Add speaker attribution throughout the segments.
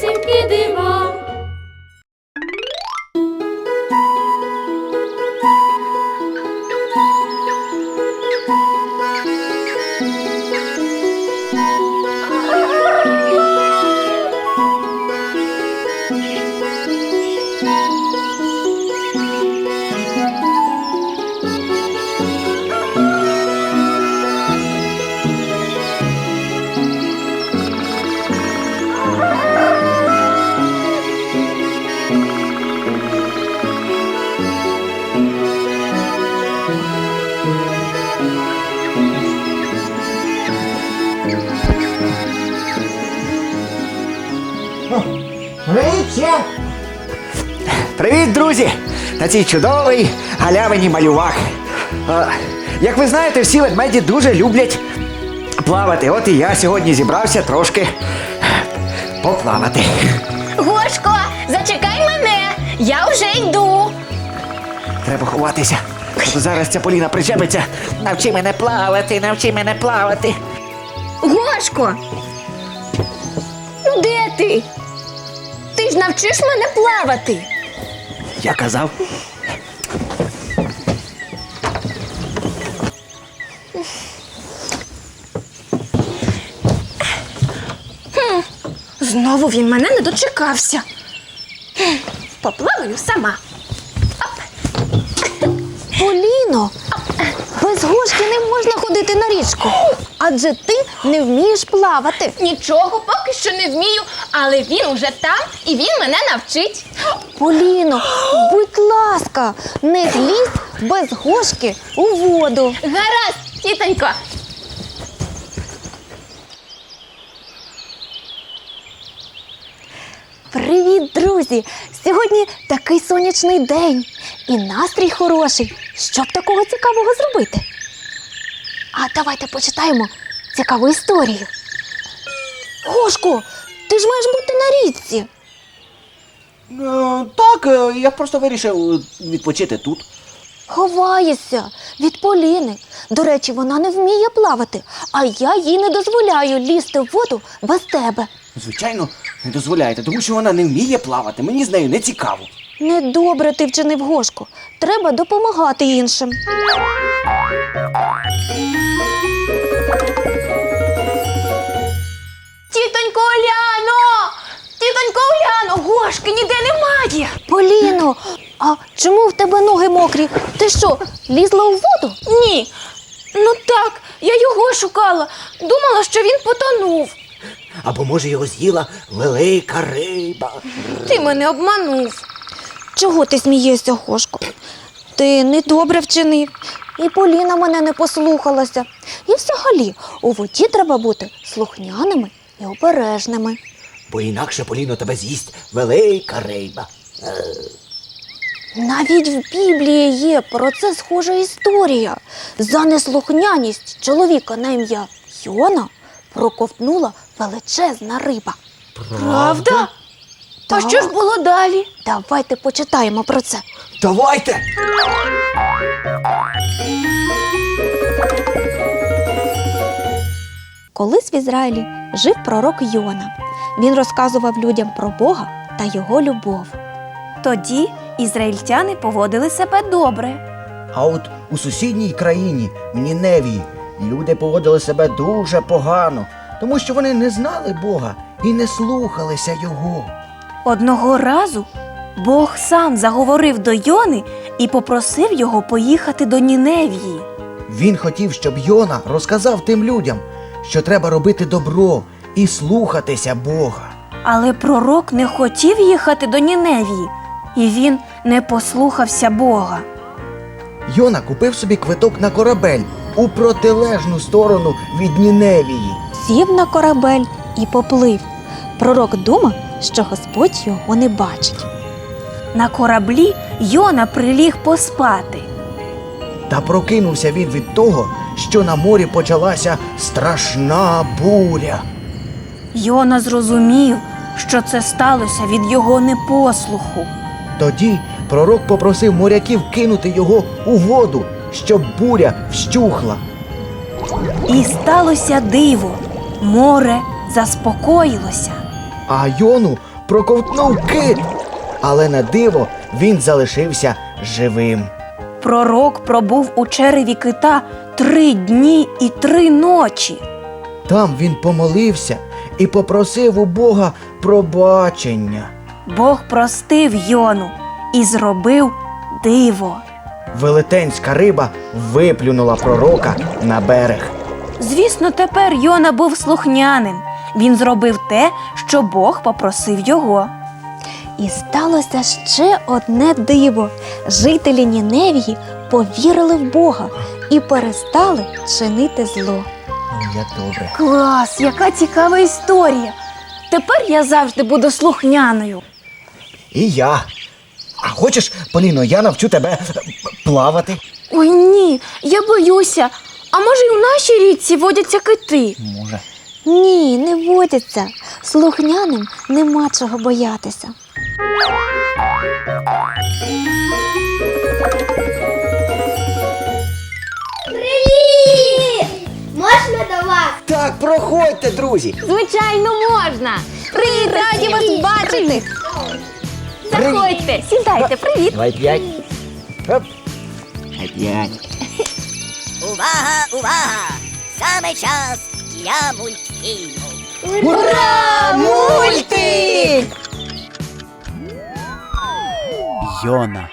Speaker 1: Страшнісінькі дива.
Speaker 2: На цій чудовій галявині малювах. Е, Як ви знаєте, всі ведмеді дуже люблять плавати. От і я сьогодні зібрався трошки поплавати.
Speaker 3: Гошко, зачекай мене! Я вже йду.
Speaker 2: Треба ховатися. Зараз ця Поліна причепиться. Навчи мене плавати, навчи мене плавати.
Speaker 3: Гошко! Де ти? Ти ж навчиш мене плавати.
Speaker 2: Я казав.
Speaker 3: Знову він мене не дочекався. Поплаваю сама.
Speaker 4: Поліно, без гошки не можна ходити на річку, адже ти не вмієш плавати.
Speaker 3: Нічого поки що не вмію, але він уже там і він мене навчить.
Speaker 4: Поліно, будь ласка, не злізь без гошки у воду.
Speaker 3: Гаразд, тітонько.
Speaker 4: Привіт, друзі! Сьогодні такий сонячний день і настрій хороший. Що б такого цікавого зробити? А давайте почитаємо цікаву історію. Гошко, ти ж маєш бути на річці.
Speaker 2: Ну, так, е, я просто вирішив е, відпочити тут.
Speaker 4: Ховаєшся від Поліни. До речі, вона не вміє плавати, а я їй не дозволяю лізти в воду без тебе.
Speaker 5: Звичайно, не дозволяєте, тому що вона не вміє плавати. Мені з нею не цікаво.
Speaker 4: Недобре ти вчинив Гошко. Треба допомагати іншим.
Speaker 3: Тітонько Оляно! Тітонько Оляно, Гошки ніде немає.
Speaker 4: Поліно, а чому в тебе ноги мокрі? Ти що, лізла у воду?
Speaker 3: Ні. Ну так, я його шукала. Думала, що він потонув.
Speaker 5: Або може його з'їла велика риба.
Speaker 3: Ти мене обманув.
Speaker 4: Чого ти смієшся, Гошко? Ти недобре вчинив. І Поліна мене не послухалася. І взагалі у воді треба бути слухняними і обережними.
Speaker 5: Бо інакше Поліно тебе з'їсть велика риба.
Speaker 4: Навіть в Біблії є про це схожа історія. За неслухняність чоловіка на ім'я Йона проковтнула величезна риба.
Speaker 3: Правда? А що ж було далі?
Speaker 4: Давайте почитаємо про це.
Speaker 5: Давайте!
Speaker 4: Колись в Ізраїлі жив пророк Йона. Він розказував людям про Бога та його любов.
Speaker 6: Тоді ізраїльтяни поводили себе добре.
Speaker 7: А от у сусідній країні, в Ніневії, люди поводили себе дуже погано, тому що вони не знали Бога і не слухалися Його.
Speaker 6: Одного разу Бог сам заговорив до Йони і попросив його поїхати до Ніневії.
Speaker 7: Він хотів, щоб Йона розказав тим людям, що треба робити добро і слухатися Бога.
Speaker 6: Але пророк не хотів їхати до Ніневії, і він не послухався Бога.
Speaker 7: Йона купив собі квиток на корабель у протилежну сторону від Ніневії.
Speaker 4: Сів на корабель і поплив. Пророк думав, що Господь його не бачить.
Speaker 6: На кораблі Йона приліг поспати.
Speaker 7: Та прокинувся він від того, що на морі почалася страшна буря.
Speaker 6: Йона зрозумів, що це сталося від його непослуху.
Speaker 7: Тоді пророк попросив моряків кинути його у воду, щоб буря вщухла.
Speaker 6: І сталося диво. Море заспокоїлося.
Speaker 7: А Йону проковтнув кит. Але на диво він залишився живим.
Speaker 6: Пророк пробув у череві кита три дні і три ночі.
Speaker 7: Там він помолився і попросив у Бога пробачення.
Speaker 6: Бог простив Йону і зробив диво.
Speaker 7: Велетенська риба виплюнула пророка на берег.
Speaker 6: Звісно, тепер Йона був слухняним. Він зробив те, що Бог попросив його.
Speaker 4: І сталося ще одне диво. Жителі Ніневії повірили в Бога і перестали чинити зло.
Speaker 7: Як добре.
Speaker 6: Клас, яка цікава історія. Тепер я завжди буду слухняною.
Speaker 7: І я. А хочеш, Поліно, я навчу тебе е, плавати?
Speaker 8: Ой ні, я боюся. А може, і в нашій річці водяться кити?
Speaker 7: Може.
Speaker 4: Ні, не водяться. Слухняним нема чого боятися.
Speaker 9: Можна до вас?
Speaker 10: Так, проходьте, друзі.
Speaker 8: Звичайно, можна. Привіт, раді вас бачити. Заходьте, сідайте, привіт.
Speaker 10: Давай п'ять. Оп. П'ять.
Speaker 11: Увага, увага! Саме час для мультфільму.
Speaker 10: Ура!
Speaker 8: Мультик!
Speaker 12: Йона.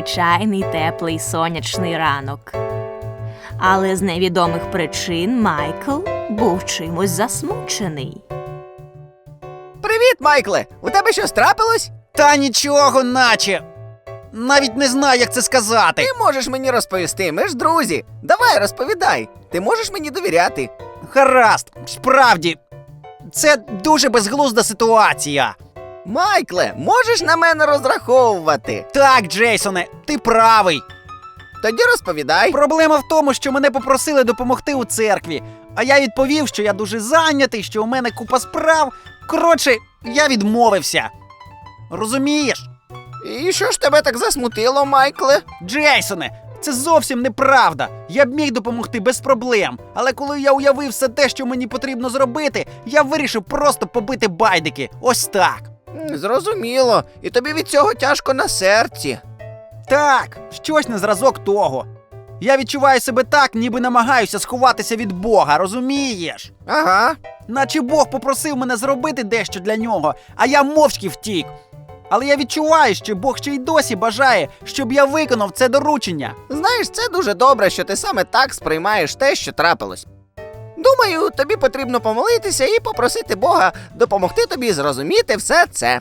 Speaker 3: Звичайний теплий сонячний ранок. Але з невідомих причин Майкл був чимось засмучений.
Speaker 13: Привіт, Майкле! У тебе щось трапилось?
Speaker 12: Та нічого, наче. Навіть не знаю, як це сказати.
Speaker 13: Ти можеш мені розповісти, ми ж друзі. Давай розповідай. Ти можеш мені довіряти.
Speaker 12: Гаразд, справді. Це дуже безглузда ситуація.
Speaker 13: Майкле, можеш на мене розраховувати.
Speaker 12: Так, Джейсоне, ти правий.
Speaker 13: Тоді розповідай.
Speaker 12: Проблема в тому, що мене попросили допомогти у церкві, а я відповів, що я дуже зайнятий, що у мене купа справ. Коротше, я відмовився. Розумієш?
Speaker 13: І що ж тебе так засмутило, Майкле?
Speaker 12: Джейсоне, це зовсім неправда. Я б міг допомогти без проблем. Але коли я уявив все те, що мені потрібно зробити, я вирішив просто побити байдики. Ось так.
Speaker 13: Зрозуміло. І тобі від цього тяжко на серці.
Speaker 12: Так, щось на зразок того. Я відчуваю себе так, ніби намагаюся сховатися від Бога, розумієш?
Speaker 13: Ага.
Speaker 12: Наче Бог попросив мене зробити дещо для нього, а я мовчки втік. Але я відчуваю, що Бог ще й досі бажає, щоб я виконав це доручення.
Speaker 13: Знаєш, це дуже добре, що ти саме так сприймаєш те, що трапилось. Думаю, тобі потрібно помолитися і попросити Бога допомогти тобі зрозуміти все це.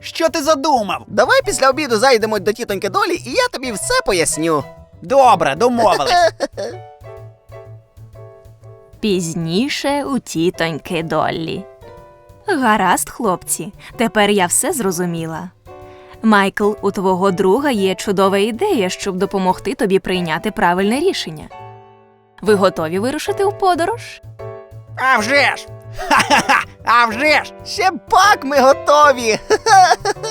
Speaker 12: Що ти задумав?
Speaker 13: Давай після обіду зайдемо до тітоньки Долі, і я тобі все поясню.
Speaker 12: Добре, домовились.
Speaker 3: Пізніше у тітоньки Доллі. Гаразд, хлопці, тепер я все зрозуміла. Майкл, у твого друга є чудова ідея, щоб допомогти тобі прийняти правильне рішення. Ви готові вирушити в подорож?
Speaker 12: А вже ж! Ха-ха-ха! А вже ж!
Speaker 13: Ще пак ми готові.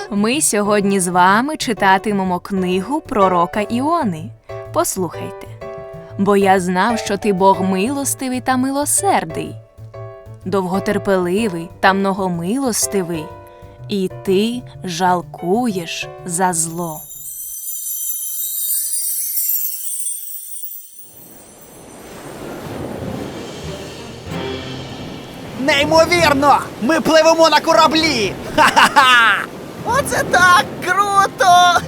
Speaker 3: Ми сьогодні з вами читатимемо книгу пророка Іони. Послухайте. Бо я знав, що ти Бог милостивий та милосердий, довготерпеливий та многомилостивий, і ти жалкуєш за зло.
Speaker 12: Неймовірно! Ми пливемо на кораблі! Ха-ха-ха!
Speaker 13: Оце так круто!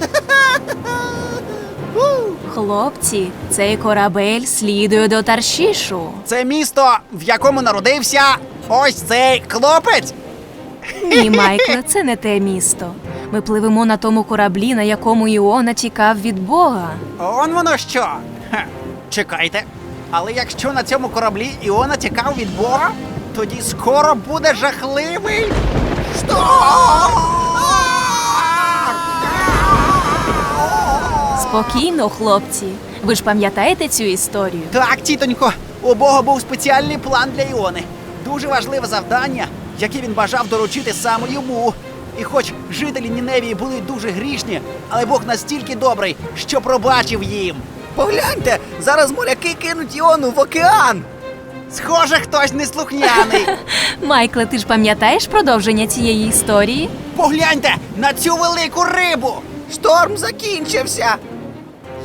Speaker 3: Хлопці, цей корабель слідує до Таршішу.
Speaker 12: Це місто, в якому народився Ось цей хлопець?
Speaker 3: Ні, Майкле, це не те місто. Ми пливемо на тому кораблі, на якому Іона тікав від Бога.
Speaker 12: Он воно що? Ха, чекайте. Але якщо на цьому кораблі Іона тікав від Бога, тоді скоро буде жахливий.
Speaker 3: Спокійно, хлопці. Ви ж пам'ятаєте цю історію?
Speaker 12: Так, тітонько, у Бога був спеціальний план для Іони. Дуже важливе завдання, яке він бажав доручити саме йому. І хоч жителі Ніневії були дуже грішні, але Бог настільки добрий, що пробачив їм.
Speaker 13: Погляньте, зараз моряки кинуть Іону в океан.
Speaker 12: Схоже, хтось неслухняний.
Speaker 3: Майкле, ти ж пам'ятаєш продовження цієї історії?
Speaker 12: Погляньте на цю велику рибу.
Speaker 13: Шторм закінчився.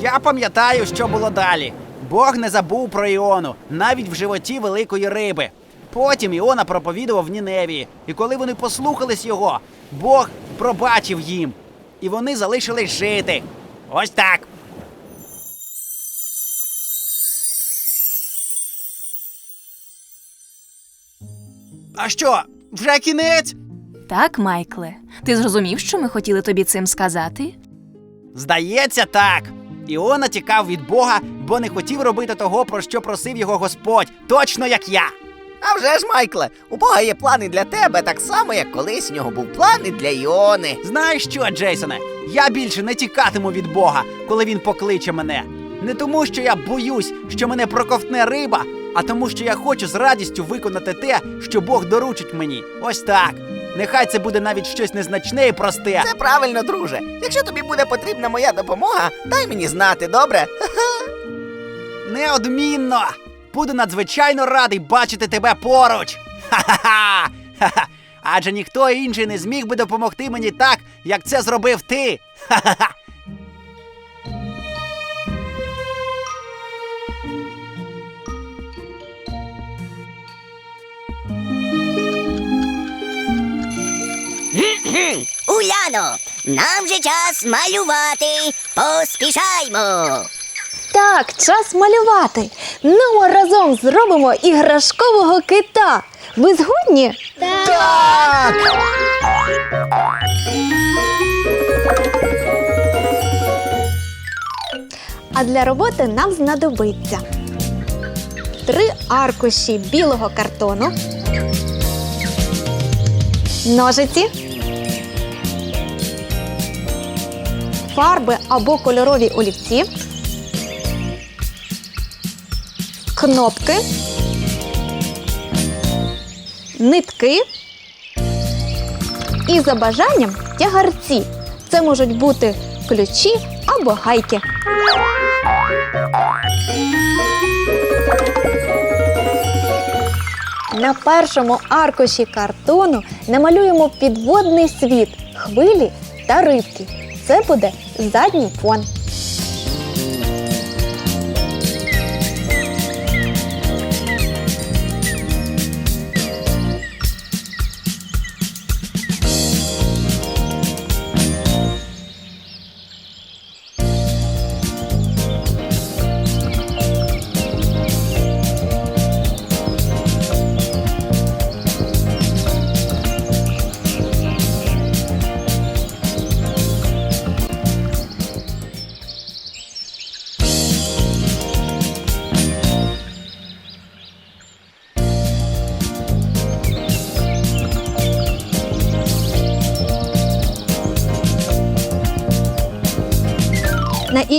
Speaker 12: Я пам'ятаю, що було далі. Бог не забув про Іону, навіть в животі великої риби. Потім Іона проповідував в Ніневії, і коли вони послухались його, Бог пробачив їм, і вони залишились жити. Ось так. А що, вже кінець?
Speaker 3: Так, Майкле. Ти зрозумів, що ми хотіли тобі цим сказати?
Speaker 12: Здається, так. Іона тікав від Бога, бо не хотів робити того, про що просив його Господь, точно як я.
Speaker 13: А вже ж, Майкле, у Бога є плани для тебе, так само, як колись у нього був план і для Іони.
Speaker 12: Знаєш що, Джейсоне? Я більше не тікатиму від Бога, коли він покличе мене. Не тому, що я боюсь, що мене проковтне риба, а тому, що я хочу з радістю виконати те, що Бог доручить мені. Ось так. Нехай це буде навіть щось незначне і просте.
Speaker 13: Це правильно, друже. Якщо тобі буде потрібна моя допомога, дай мені знати, добре?
Speaker 12: Неодмінно! Буду надзвичайно радий бачити тебе поруч. Ха-ха-ха! Адже ніхто інший не зміг би допомогти мені так, як це зробив ти. Ха-ха-ха!
Speaker 11: Уляно, нам же час малювати. Поспішаймо.
Speaker 4: Так, час малювати. Ну, а разом зробимо іграшкового кита. Ви згодні?
Speaker 7: Так!
Speaker 4: А для роботи нам знадобиться три аркуші білого картону, ножиці, фарби або кольорові олівці, кнопки, нитки і за бажанням тягарці. Це можуть бути ключі або гайки. На першому аркуші картону намалюємо підводний світ, хвилі та рибки. Це буде задній фон.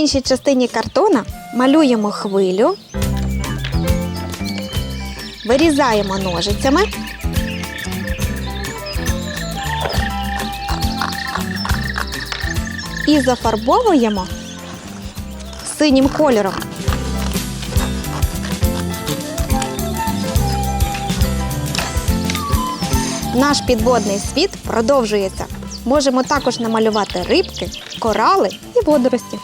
Speaker 4: Іншій частині картона малюємо хвилю, вирізаємо ножицями. І зафарбовуємо синім кольором. Наш підводний світ продовжується. Можемо також намалювати рибки, корали і водорості.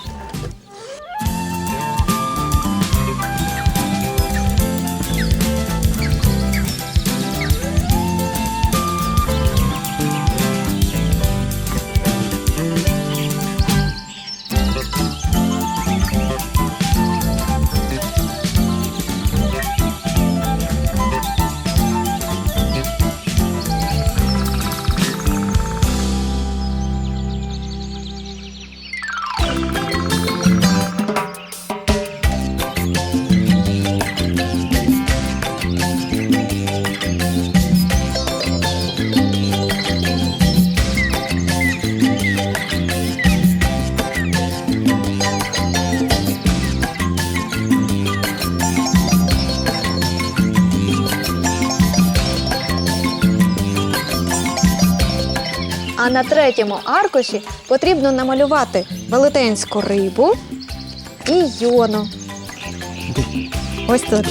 Speaker 4: На третьому аркуші потрібно намалювати велетенську рибу і йону. Ось тут.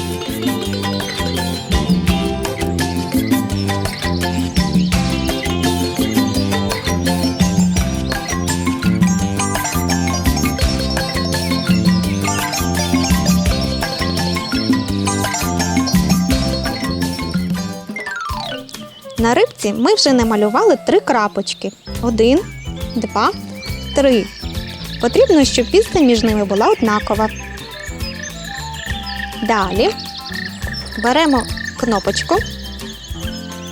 Speaker 4: На рибці ми вже намалювали три крапочки: один, два, три. Потрібно, щоб відстань між ними була однакова. Далі беремо кнопочку.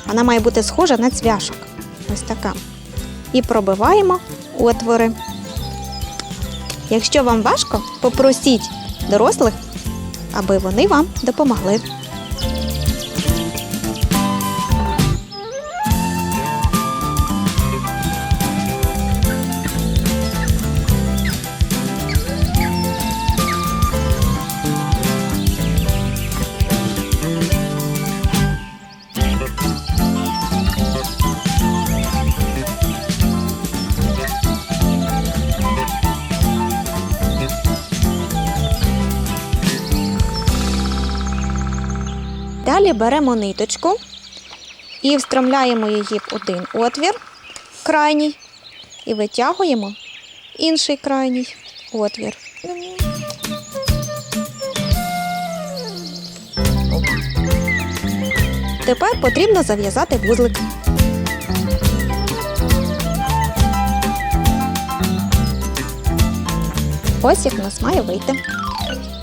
Speaker 4: Вона має бути схожа на цвяшок. Ось така. І пробиваємо отвори. Якщо вам важко, попросіть дорослих, аби вони вам допомогли. Далі беремо ниточку і встромляємо її в один отвір, крайній, і витягуємо інший крайній отвір. Тепер потрібно зав'язати вузлик. Ось як в нас має вийти.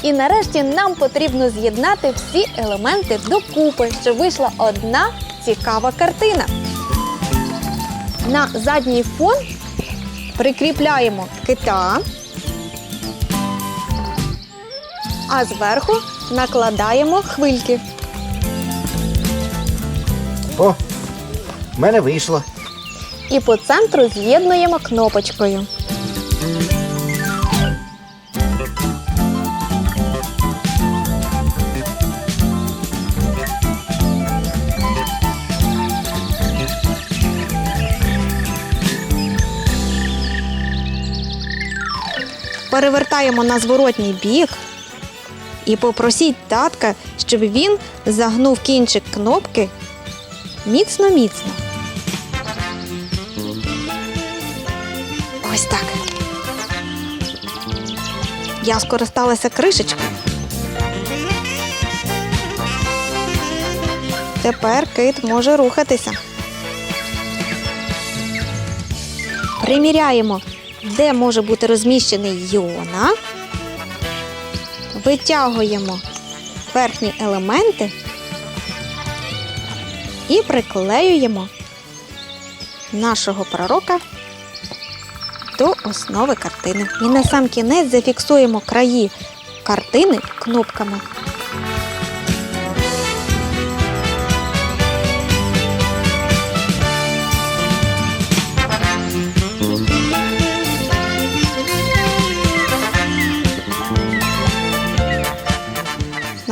Speaker 4: І нарешті нам потрібно з'єднати всі елементи докупи, щоб вийшла одна цікава картина. На задній фон прикріпляємо кита, а зверху накладаємо хвильки.
Speaker 7: О, в мене вийшло.
Speaker 4: І по центру з'єднуємо кнопочкою. Перевертаємо на зворотній бік і попросіть татка, щоб він загнув кінчик кнопки міцно-міцно. Ось так. Я скористалася кришечкою. Тепер кит може рухатися. Приміряємо, де може бути розміщений Йона. Витягуємо верхні елементи і приклеюємо нашого пророка до основи картини. І на сам кінець зафіксуємо краї картини кнопками.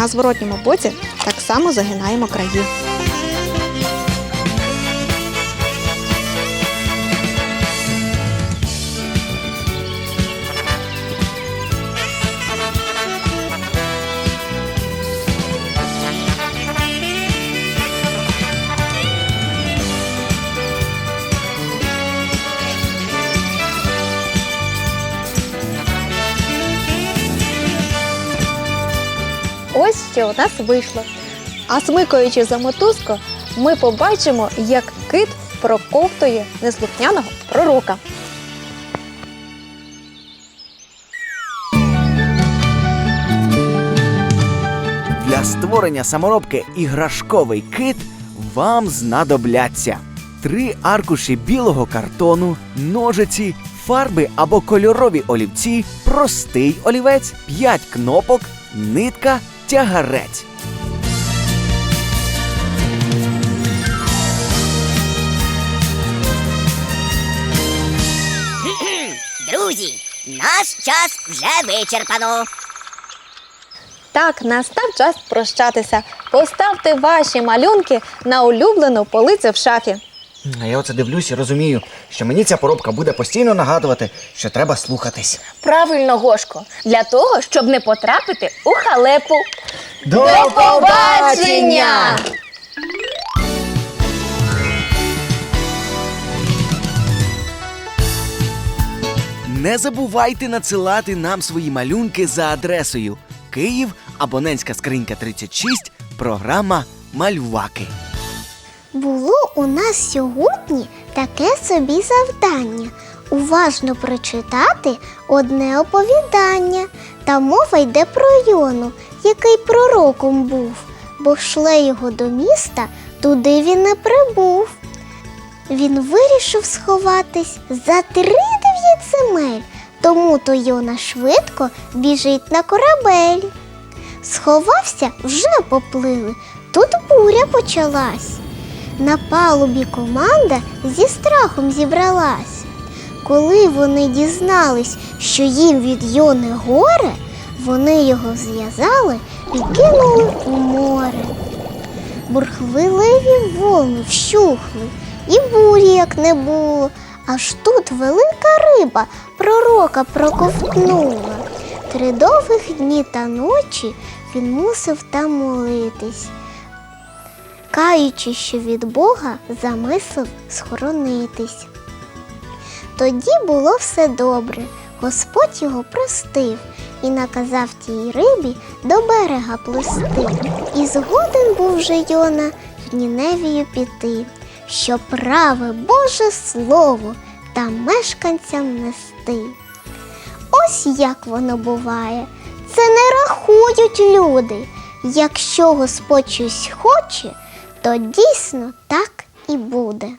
Speaker 4: На зворотньому боці так само загинаємо краї. Ось що у нас вийшло. А смикаючи за мотузку, ми побачимо, як кит проковтує неслухняного пророка.
Speaker 13: Для створення саморобки іграшковий кит вам знадобляться три аркуші білого картону, ножиці, фарби або кольорові олівці, простий олівець, 5 кнопок, нитка, тягарець.
Speaker 11: Друзі, наш час вже вичерпано.
Speaker 4: Так, настав час прощатися. Поставте ваші малюнки на улюблену полицю в шафі.
Speaker 7: А я оце дивлюсь і розумію, що мені ця поробка буде постійно нагадувати, що треба слухатись.
Speaker 8: Правильно, Гошко, для того, щоб не потрапити у халепу.
Speaker 7: До
Speaker 8: побачення!
Speaker 14: Не забувайте надсилати нам свої малюнки за адресою Київ, абонентська скринька 36, програма Малюваки.
Speaker 9: Було у нас сьогодні таке собі завдання уважно прочитати одне оповідання. Та мова йде про Йону, який пророком був, бо шле його до міста, туди він не прибув. Він вирішив сховатись за три дев'ять земель, тому то Йона швидко біжить на корабель. Сховався, вже поплили. Тут буря почалась. На палубі команда зі страхом зібралась. Коли вони дізнались, що їм від Йони горе, вони його зв'язали і кинули у море. Бурхливі волни вщухли, і бурі як не було. Аж тут велика риба пророка проковтнула. Три довгих дні та ночі він мусив там молитись каючи, що від Бога замислив схоронитись. Тоді було все добре, Господь його простив і наказав тій рибі до берега плисти. І згоден був вже Йона в Ніневію піти, щоб праве Боже Слово та мешканцям нести. Ось як воно буває. Це не рахують люди. Якщо Господь щось хоче, то дійсно так і буде.